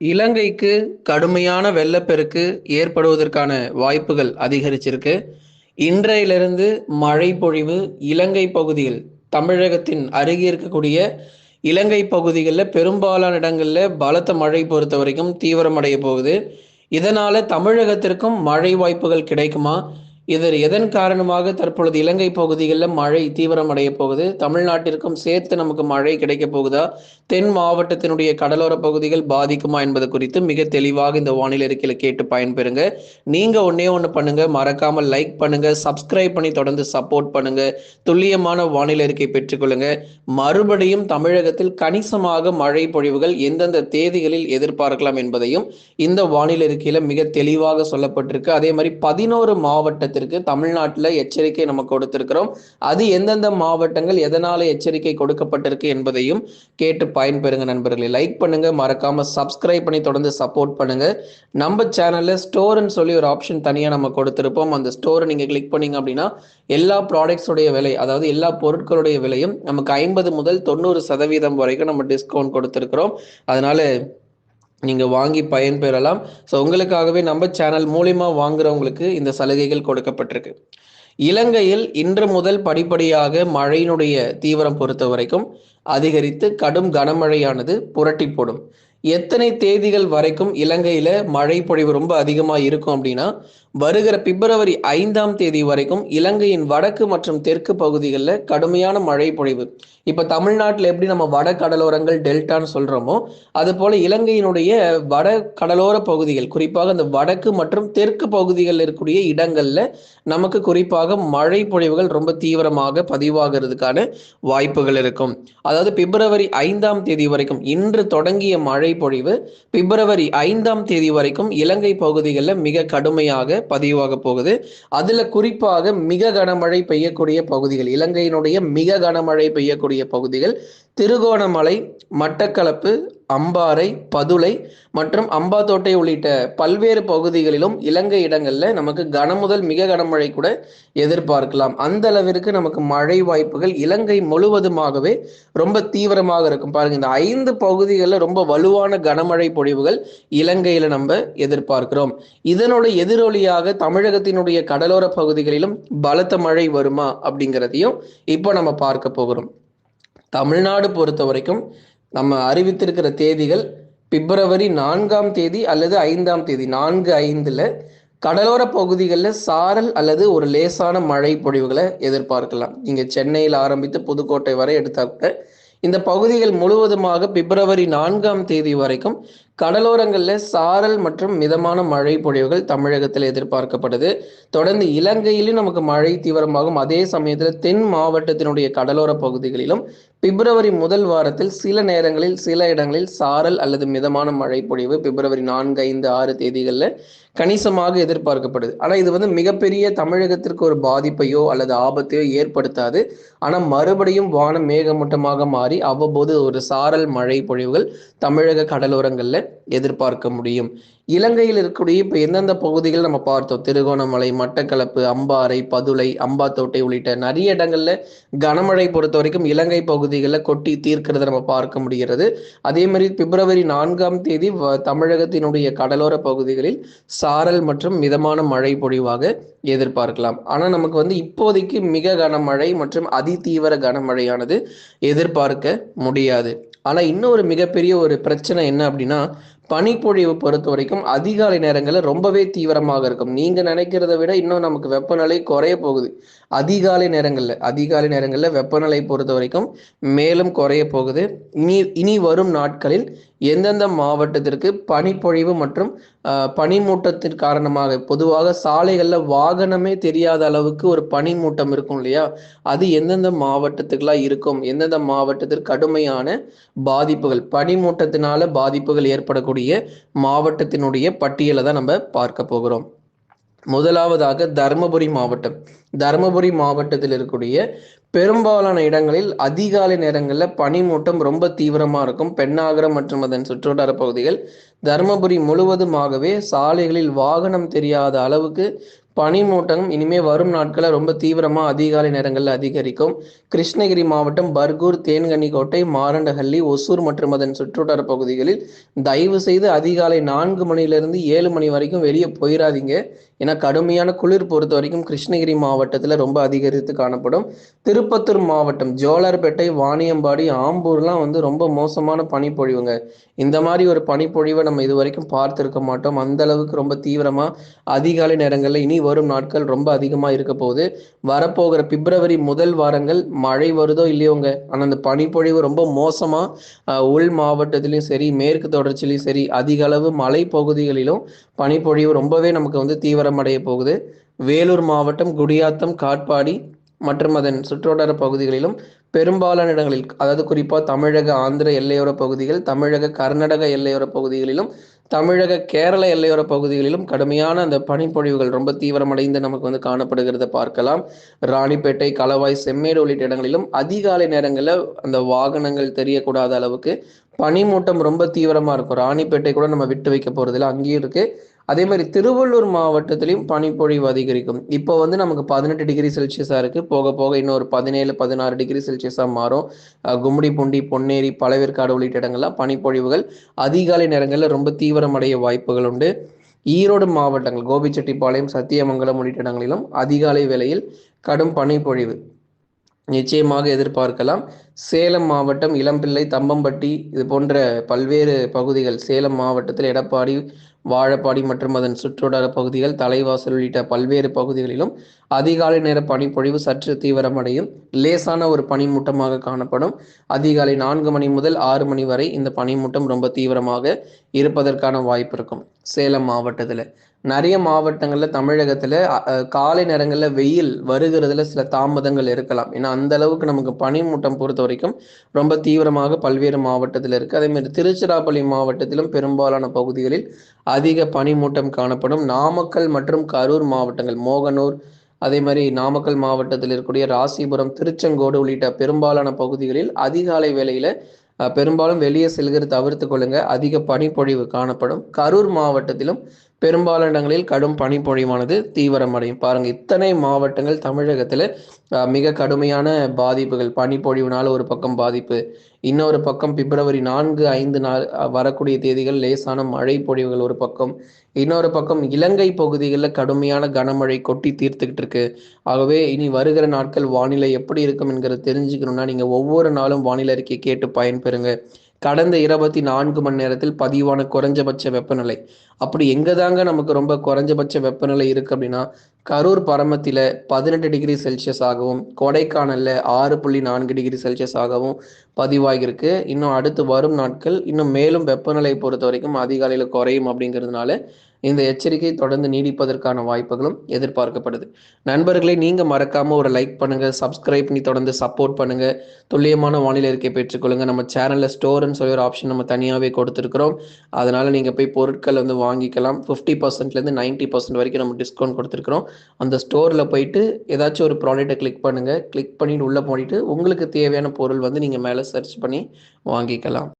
இலங்கைக்கு கடுமையான வெள்ளப்பெருக்கு ஏற்படுவதற்கான வாய்ப்புகள் அதிகரிச்சிருக்கு. இன்றையிலிருந்து மழை பொழிவு இலங்கை பகுதியில் தமிழகத்தின் அருகே இருக்கக்கூடிய இலங்கை பகுதிகளில் பெரும்பாலான இடங்களில் பலத்த மழை பொறுத்த வரைக்கும் தீவிரமடைய போகுது. இதனால தமிழகத்திற்கும் மழை வாய்ப்புகள் கிடைக்குமா? இதர் எதன் காரணமாக தற்பொழுது இலங்கை பகுதிகளில் மழை தீவிரமடைய போகுது? தமிழ்நாட்டிற்கும் சேர்த்து நமக்கு மழை கிடைக்க போகுதா? தென் மாவட்டத்தினுடைய கடலோர பகுதிகள் பாதிக்குமா என்பது குறித்து மிக தெளிவாக இந்த வானிலை அறிக்கையில கேட்டு பயன்பெறுங்க. நீங்க ஒன்னே ஒன்று பண்ணுங்க. மறக்காம லைக் பண்ணுங்க. சப்ஸ்கிரைப் பண்ணி தொடர்ந்து சப்போர்ட் பண்ணுங்க. துல்லியமான வானிலை அறிக்கை பெற்றுக்கொள்ளுங்க மறுபடியும் தமிழகத்தில் கணிசமாக மழை பொழிவுகள் எந்தெந்த தேதிகளில் எதிர்பார்க்கலாம் என்பதையும் இந்த வானிலை அறிக்கையில மிக தெளிவாக சொல்லப்பட்டிருக்கு. அதே மாதிரி பதினோரு மாவட்டத்தில் மாவட்டத்திற்கு தமிழ்நாட்டில் எச்சரிக்கை நம்ம கொடுத்திருக்கிறோம். அது எந்தெந்த மாவட்டங்கள் எதனால எச்சரிக்கை கொடுக்கப்பட்டிருக்கு என்பதையும் கேட்டு பயன்பெறுங்க நண்பர்களே. லைக் பண்ணுங்க மறக்காம சப்ஸ்கிரைப் பண்ணி தொடர்ந்து சப்போர்ட் பண்ணுங்க. நம்ம சேனல்ல ஸ்டோர்னு சொல்லி ஒரு ஆப்ஷன் தனியாக நம்ம கொடுத்திருப்போம். அந்த ஸ்டோரை நீங்க கிளிக் பண்ணீங்க அப்படின்னா எல்லா ப்ராடக்ட்ஸுடைய விலை அதாவது எல்லா பொருட்களுடைய விலையும் நமக்கு ஐம்பது முதல் தொண்ணூறு சதவீதம் வரைக்கும் நம்ம டிஸ்கவுண்ட் கொடுத்திருக்கிறோம். அதனால நீங்கள் வாங்கி பயன்பெறலாம். ஸோ உங்களுக்காகவே நம்ம சேனல் மூலிமா வாங்குறவங்களுக்கு இந்த சலுகைகள் கொடுக்கப்பட்டிருக்கு. இலங்கையில் இன்று முதல் படிப்படியாக மழையினுடைய தீவிரம் பொறுத்த வரைக்கும் அதிகரித்து கடும் கனமழையானது புரட்டி போடும் எத்தனை தேதிகள் வரைக்கும் இலங்கையில மழை பொழிவு ரொம்ப அதிகமாக இருக்கும் அப்படின்னா வருகிற பிப்ரவரி ஐந்தாம் தேதி வரைக்கும் இலங்கையின் வடக்கு மற்றும் தெற்கு பகுதிகளில் கடுமையான மழை பொழிவு. இப்போ தமிழ்நாட்டில் எப்படி நம்ம வட கடலோரங்கள் டெல்டான்னு சொல்கிறோமோ அது போல இலங்கையினுடைய வட கடலோர பகுதிகள் குறிப்பாக அந்த வடக்கு மற்றும் தெற்கு பகுதிகளில் இருக்கக்கூடிய இடங்களில் நமக்கு குறிப்பாக மழை பொழிவுகள் ரொம்ப தீவிரமாக பதிவாகிறதுக்கான வாய்ப்புகள் இருக்கும். அதாவது பிப்ரவரி ஐந்தாம் தேதி வரைக்கும் இன்று தொடங்கிய மழை பொழிவு பிப்ரவரி ஐந்தாம் தேதி வரைக்கும் இலங்கை பகுதிகளில் மிக கடுமையாக பதிவாக போகுது. அதுல குறிப்பாக மிக கனமழை பெய்யக்கூடிய பகுதிகள் இலங்கையினுடைய மிக கனமழை பெய்யக்கூடிய பகுதிகள் திருகோணமலை மட்டக்களப்பு அம்பாறை பதுளை மற்றும் அம்பாத்தோட்டை உள்ளிட்ட பல்வேறு பகுதிகளிலும் இலங்கை இடங்களில் நமக்கு கனமுதல் மிக கனமழை கூட எதிர்பார்க்கலாம். அந்த அளவிற்கு நமக்கு மழை வாய்ப்புகள் இலங்கை முழுவதுமாகவே ரொம்ப தீவிரமாக இருக்கும். பாருங்க இந்த ஐந்து பகுதிகளில் ரொம்ப வலுவான கனமழை பொழிவுகள் இலங்கையில நம்ம எதிர்பார்க்கிறோம். இதனோட எதிரொலியாக தமிழகத்தினுடைய கடலோர பகுதிகளிலும் பலத்த மழை வருமா அப்படிங்கிறதையும் இப்போ நம்ம பார்க்க போகிறோம். தமிழ்நாடு பொறுத்த வரைக்கும் நம்ம அறிவித்திருக்கிற தேதிகள் பிப்ரவரி நான்காம் தேதி அல்லது ஐந்தாம் தேதி நான்கு ஐந்துல கடலோர பகுதிகளில் சாரல் அல்லது ஒரு லேசான மழை பொழிவுகளை எதிர்பார்க்கலாம். இங்க சென்னையில் ஆரம்பித்து புதுக்கோட்டை வரை எடுத்தா கூட இந்த பகுதிகள் முழுவதுமாக பிப்ரவரி நான்காம் தேதி வரைக்கும் கடலோரங்களில் சாரல் மற்றும் மிதமான மழை பொழிவுகள் தமிழகத்தில் எதிர்பார்க்கப்படுது. தொடர்ந்து இலங்கையிலும் நமக்கு மழை தீவிரமாகும். அதே சமயத்தில் தென் மாவட்டத்தினுடைய கடலோர பகுதிகளிலும் பிப்ரவரி முதல் வாரத்தில் சில நேரங்களில் சில இடங்களில் சாரல் அல்லது மிதமான மழை பொழிவு பிப்ரவரி நான்கு ஐந்து ஆறு தேதிகளில் கணிசமாக எதிர்பார்க்கப்படுது. ஆனால் இது வந்து மிகப்பெரிய தமிழகத்திற்கு ஒரு பாதிப்பையோ அல்லது ஆபத்தையோ ஏற்படுத்தாது. ஆனால் மறுபடியும் வானம் மேகமூட்டமாக மாறி அவ்வப்போது ஒரு சாரல் மழை பொழிவுகள் தமிழக கடலோரங்களில் எதிர்பார்க்க முடியும். இலங்கையில் இருக்கக்கூடிய இப்போ எந்தெந்த பகுதிகள் நம்ம பார்த்தோம்? திருகோணமலை மட்டக்களப்பு அம்பாறை பதுளை அம்பாத்தோட்டை உள்ளிட்ட நிறைய இடங்கள்ல கனமழை பொறுத்த வரைக்கும் இலங்கை பகுதிகளில் கொட்டி தீர்க்கிறத நம்ம பார்க்க முடிகிறது. அதே மாதிரி பிப்ரவரி நான்காம் தேதி தமிழகத்தினுடைய கடலோர பகுதிகளில் சாரல் மற்றும் மிதமான மழை பொழிவாக எதிர்பார்க்கலாம். ஆனால் நமக்கு வந்து இப்போதைக்கு மிக கனமழை மற்றும் அதிதீவிர கனமழையானது எதிர்பார்க்க முடியாது. ஆனால் இன்னொரு மிகப்பெரிய ஒரு பிரச்சனை என்ன அப்படின்னா பனிப்பொழிவு பொறுத்த வரைக்கும் அதிகாலை நேரங்களில் ரொம்பவே தீவிரமாக இருக்கும். நீங்க நினைக்கிறத விட இன்னும் நமக்கு வெப்பநிலை குறைய போகுது. அதிகாலை நேரங்களில் அதிகாலை நேரங்களில் வெப்பநிலை பொறுத்த வரைக்கும் மேலும் குறைய போகுது. இனி இனி வரும் நாட்களில் எந்தெந்த மாவட்டத்திற்கு பனிப்பொழிவு மற்றும் பனிமூட்டத்தின் காரணமாக பொதுவாக சாலைகளில் வாகனமே தெரியாத அளவுக்கு ஒரு பனிமூட்டம் இருக்கும் இல்லையா? அது எந்தெந்த மாவட்டத்துக்கெல்லாம் இருக்கும்? எந்தெந்த மாவட்டத்திற்கு கடுமையான பாதிப்புகள்? பனிமூட்டத்தினால பாதிப்புகள் ஏற்படக்கூடிய மாவட்டத்தினுடைய பட்டியலை தான் நம்ம பார்க்க போகிறோம். முதலாவதாக தருமபுரி மாவட்டம். தருமபுரி மாவட்டத்தில் இருக்கக்கூடிய பெரும்பாலான இடங்களில் அதிகாலை நேரங்களில் பனிமூட்டம் ரொம்ப தீவிரமாக இருக்கும். பெண்ணாகரம் மற்றும் அதன் சுற்றுவட்டார பகுதிகள் தருமபுரி முழுவதுமாகவே சாலைகளில் வாகனம் தெரியாத அளவுக்கு பனிமூட்டம் இனிமே வரும் நாட்களில் ரொம்ப தீவிரமா அதிகாலை நேரங்களில் அதிகரிக்கும். கிருஷ்ணகிரி மாவட்டம் பர்கூர் தேன்கனிக்கோட்டை மாரண்டஹள்ளி ஒசூர் மற்றும் அதன் சுற்றுவட்டார பகுதிகளில் தயவு செய்து அதிகாலை நான்கு மணியிலிருந்து ஏழு மணி வரைக்கும் வெளியே போயிடாதீங்க ஏன்னா கடுமையான குளிர் பொறுத்த வரைக்கும் கிருஷ்ணகிரி மாவட்டத்தில் ரொம்ப அதிகரித்து காணப்படும். திருப்பத்தூர் மாவட்டம் ஜோலார்பேட்டை வாணியம்பாடி ஆம்பூர்லாம் வந்து ரொம்ப மோசமான பனிப்பொழிவுங்க. இந்த மாதிரி ஒரு பனிப்பொழிவை நம்ம இது வரைக்கும் பார்த்துருக்க மாட்டோம். அந்த அளவுக்கு ரொம்ப தீவிரமாக அதிகாலை நேரங்களில் இனி வரும் நாட்கள் ரொம்ப அதிகமாக இருக்க போகுது. வரப்போகிற பிப்ரவரி முதல் வாரங்கள் மழை வருதோ இல்லையோங்க. ஆனால் அந்த பனிப்பொழிவு ரொம்ப மோசமாக உள் மாவட்டத்திலையும் சரி மேற்கு தொடர்ச்சியிலையும் சரி அதிக அளவு மலை பகுதிகளிலும் பனிப்பொழிவு ரொம்பவே நமக்கு வந்து தீவிரமடைய போகுது. வேலூர் மாவட்டம் குடியாத்தம் காட்பாடி மற்றும் அதன் சுற்றோட்டர பகுதிகளிலும் பெரும்பாலான இடங்களில் அதாவது குறிப்பாக தமிழக ஆந்திர எல்லையோர பகுதிகள் தமிழக கர்நாடக எல்லையோர பகுதிகளிலும் தமிழக கேரள எல்லையோர பகுதிகளிலும் கடுமையான அந்த பனிப்பொழிவுகள் ரொம்ப தீவிரமடைந்து நமக்கு வந்து காணப்படுகிறத பார்க்கலாம். ராணிப்பேட்டை களவாய் செம்மேடு உள்ளிட்ட இடங்களிலும் அதிகாலை நேரங்களில் அந்த வாகனங்கள் தெரியக்கூடாத அளவுக்கு பனிமூட்டம் ரொம்ப தீவிரமாக இருக்கும். ராணிப்பேட்டை கூட நம்ம விட்டு வைக்க போகிறதில்ல அங்கேயும் இருக்குது அதே மாதிரி திருவள்ளூர் மாவட்டத்திலையும் பனிப்பொழிவு அதிகரிக்கும். இப்போ வந்து நமக்கு பதினெட்டு டிகிரி செல்சியஸாக இருக்குது போக போக இன்னொரு பதினேழு பதினாறு டிகிரி செல்சியஸாக மாறும். கும்மிடி பூண்டி பொன்னேரி பழவேற்காடு உள்ளிட்ட இடங்கள்லாம் பனிப்பொழிவுகள் அதிகாலை நேரங்களில் ரொம்ப தீவிரமடைய வாய்ப்புகள் உண்டு. ஈரோடு மாவட்டங்கள் கோபிச்செட்டிப்பாளையம் சத்தியமங்கலம் உள்ளிட்ட இடங்களிலும் அதிகாலை வேளையில் கடும் பனிப்பொழிவு. நிச்சயமாக எதிர்பார்க்கலாம். சேலம் மாவட்டம் இளம்பிள்ளை தம்பம்பட்டி இது போன்ற பல்வேறு பகுதிகள் சேலம் மாவட்டத்தில் எடப்பாடி வாழப்பாடி மற்றும் அதன் சுற்றுவட்டார பகுதிகள் தலைவாசல் உள்ளிட்ட பல்வேறு பகுதிகளிலும் அதிகாலை நேர பனிப்பொழிவு சற்று தீவிரமடையும். லேசான ஒரு பனிமூட்டமாக காணப்படும். அதிகாலை நான்கு மணி முதல் ஆறு மணி வரை இந்த பனிமூட்டம் ரொம்ப தீவிரமாக இருப்பதற்கான வாய்ப்பு இருக்கும். சேலம் மாவட்டத்தில். நிறைய மாவட்டங்களில் தமிழகத்தில் காலை நேரங்களில் வெயில் வருகிறதுல சில தாமதங்கள் இருக்கலாம். ஏன்னா அந்த அளவுக்கு நமக்கு பனிமூட்டம் பொறுத்த வரைக்கும் ரொம்ப தீவிரமாக பல்வேறு மாவட்டத்தில் இருக்குது அதேமாதிரி திருச்சிராப்பள்ளி மாவட்டத்திலும் பெரும்பாலான பகுதிகளில் அதிக பனிமூட்டம் காணப்படும். நாமக்கல் மற்றும் கரூர் மாவட்டங்கள் மோகனூர் அதே மாதிரி நாமக்கல் மாவட்டத்தில் இருக்கக்கூடிய ராசிபுரம் திருச்செங்கோடு உள்ளிட்ட பெரும்பாலான பகுதிகளில் அதிகாலை வேளையில் பெரும்பாலும் வெளியே செல்கிறது தவிர்த்து கொள்ளுங்க. அதிக பனிப்பொழிவு காணப்படும். கரூர் மாவட்டத்திலும் பெரும்பாலான இடங்களில் கடும் பனிப்பொழிவானது தீவிரமடையும். பாருங்க இத்தனை மாவட்டங்கள் தமிழகத்தில் மிக கடுமையான பாதிப்புகள். பனிப்பொழிவுனால ஒரு பக்கம் பாதிப்பு இன்னொரு பக்கம் பிப்ரவரி நான்கு ஐந்து நாள் வரக்கூடிய தேதிகள் லேசான மழை பொழிவுகள் ஒரு பக்கம் இன்னொரு பக்கம் இலங்கை பகுதிகளில் கடுமையான கனமழை கொட்டி தீர்த்துக்கிட்டு இருக்கு. ஆகவே இனி வருகிற நாட்கள் வானிலை எப்படி இருக்கும் என்கிறத தெரிஞ்சுக்கணும்னா நீங்கள் ஒவ்வொரு நாளும் வானிலை அறிக்கை கேட்டு பயன்பெறுங்க. கடந்த இருபத்தி நான்கு மணி நேரத்தில் பதிவான குறைஞ்சபட்ச வெப்பநிலை. அப்படி எங்கே தாங்க நமக்கு ரொம்ப குறைஞ்சபட்ச வெப்பநிலை இருக்குது அப்படின்னா கரூர் பரமத்தில் பதினெட்டு டிகிரி செல்சியஸ் ஆகவும் கொடைக்கானலில் ஆறு புள்ளி நான்கு டிகிரி செல்சியஸ் ஆகவும் பதிவாகியிருக்கு. இன்னும் அடுத்து வரும் நாட்கள் இன்னும் மேலும் வெப்பநிலை பொறுத்த வரைக்கும் அதிகாலையில் குறையும் அப்படிங்கிறதுனால இந்த எச்சரிக்கை தொடர்ந்து நீடிப்பதற்கான வாய்ப்புகளும் எதிர்பார்க்கப்படுது. நண்பர்களை நீங்க மறக்காம ஒரு லைக் பண்ணுங்க சப்ஸ்கிரைப் பண்ணி தொடர்ந்து சப்போர்ட் பண்ணுங்க. துல்லியமான வானிலை இருக்கை பெற்றுக்கொள்ளுங்க நம்ம சேனல்ல ஸ்டோர்னு சொல்லி ஒரு ஆப்ஷன் நம்ம தனியாகவே கொடுத்துருக்குறோம். அதனால நீங்க போய் பொருட்கள் வந்து வாங்கிக்கலாம். ஃபிஃப்டி பர்சன்ட்லேருந்து நைன்டி பர்சன்ட் வரைக்கும் நம்ம டிஸ்கவுண்ட் கொடுத்துருக்கிறோம். அந்த ஸ்டோரில் போயிட்டு ஏதாச்சும் ஒரு ப்ராடக்ட்டை கிளிக் பண்ணுங்க. கிளிக் பண்ணிட்டு உள்ளே போயிட்டு உங்களுக்கு தேவையான பொருள் வந்து நீங்கள் மேலே சர்ச் பண்ணி வாங்கிக்கலாம்.